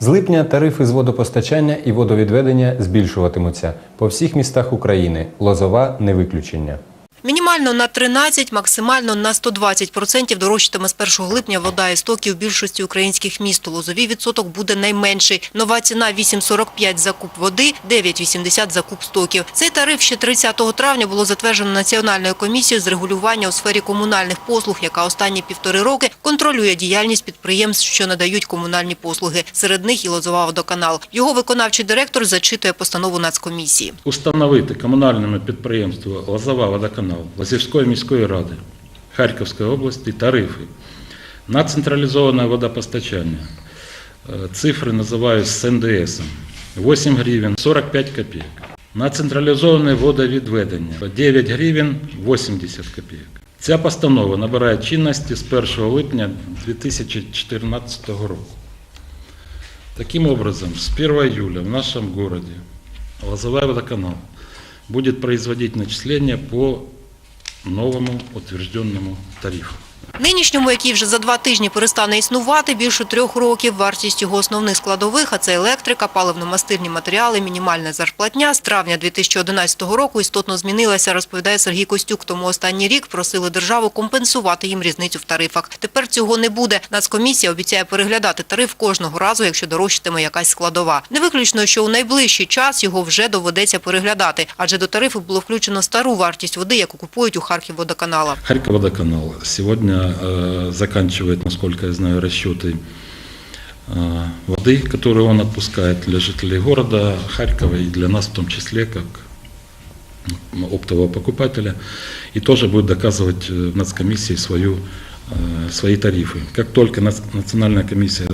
З липня тарифи з водопостачання і водовідведення збільшуватимуться по всіх містах України. Лозова не виключення. Мінімально на 13, максимально на 120% дорожчатиме з 1 липня вода і стоки в більшості українських міст. У Лозові відсоток буде найменший. Нова ціна 8,45 за куб води, 9,80 за куб стоків. Цей тариф ще 30 травня було затверджено Національною комісією з регулювання у сфері комунальних послуг, яка останні півтори роки контролює діяльність підприємств, що надають комунальні послуги. Серед них і Лозова водоканал. Його виконавчий директор зачитує постанову Нацкомісії. Установити комунальними підприємствами Лозова водоканал Лазівської міської ради Харківської області тарифи на централізоване водопостачання. Е, Цифри називаю з НДС. 8 гривень 45 копійок. На централізоване водовідведення 9 гривень 80 копійок. Ця постанова набирає чинності з 1 липня 2014 року. Таким образом, с 1 июля в нашем городе Лозовой водоканал будет производить начисления по новому утвержденному тарифу. Нинішньому, який вже за два тижні перестане існувати, більше трьох років. Вартість його основних складових, а це електрика, паливно-мастильні матеріали, мінімальна зарплатня, з травня 2011 року істотно змінилася, розповідає Сергій Костюк. Тому останній рік просили державу компенсувати їм різницю в тарифах. Тепер цього не буде. Нацкомісія обіцяє переглядати тариф кожного разу, якщо дорожчатиме якась складова. Не виключно, що у найближчий час його вже доведеться переглядати, адже до тарифу було включено стару вартість води, яку купують у Харківводоканала. Харьковводоканал сегодня э, заканчивает, насколько я знаю, расчеты э, воды, которую он отпускает для жителей города Харькова и для нас в том числе, как оптового покупателя, и тоже будет доказывать э, в нацкомиссии свою, свои тарифы. Как только нац- национальная комиссия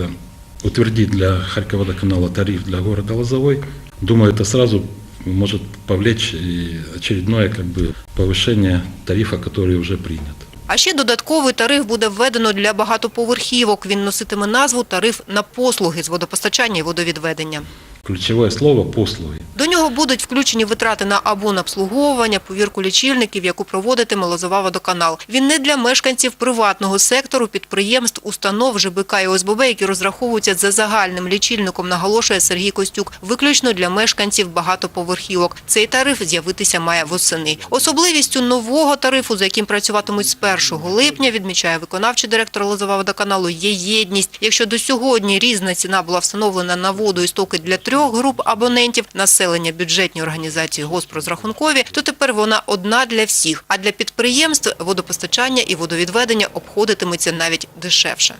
утвердит для Харьковводоканала тариф для города Лозовой, думаю, это сразу может повлечь и очередное как бы, повышение тарифа, который уже принят. А ще додатковий тариф буде введено для багатоповерхівок. Він носитиме назву «Тариф на послуги з водопостачання і водовідведення». Ключевое слово – послуги. До нього будуть включені витрати на абонобслуговування, повірку лічильників, яку проводитиме Лозова водоканал. Він не для мешканців приватного сектору, підприємств, установ, ЖБК і ОСББ, які розраховуються за загальним лічильником, наголошує Сергій Костюк. Виключно для мешканців багатоповерхівок. Цей тариф з'явитися має восени. Особливістю нового тарифу, за яким працюватимуть з 1 липня, відмічає виконавчий директор Лозова водоканалу, є єдність. Якщо до сьогодні різна ціна була встановлена на воду і стоки для трьох груп абонентів, населення, бюджетні організації, госпрозрахункові, то тепер вона одна для всіх. А для підприємств водопостачання і водовідведення обходитиметься навіть дешевше.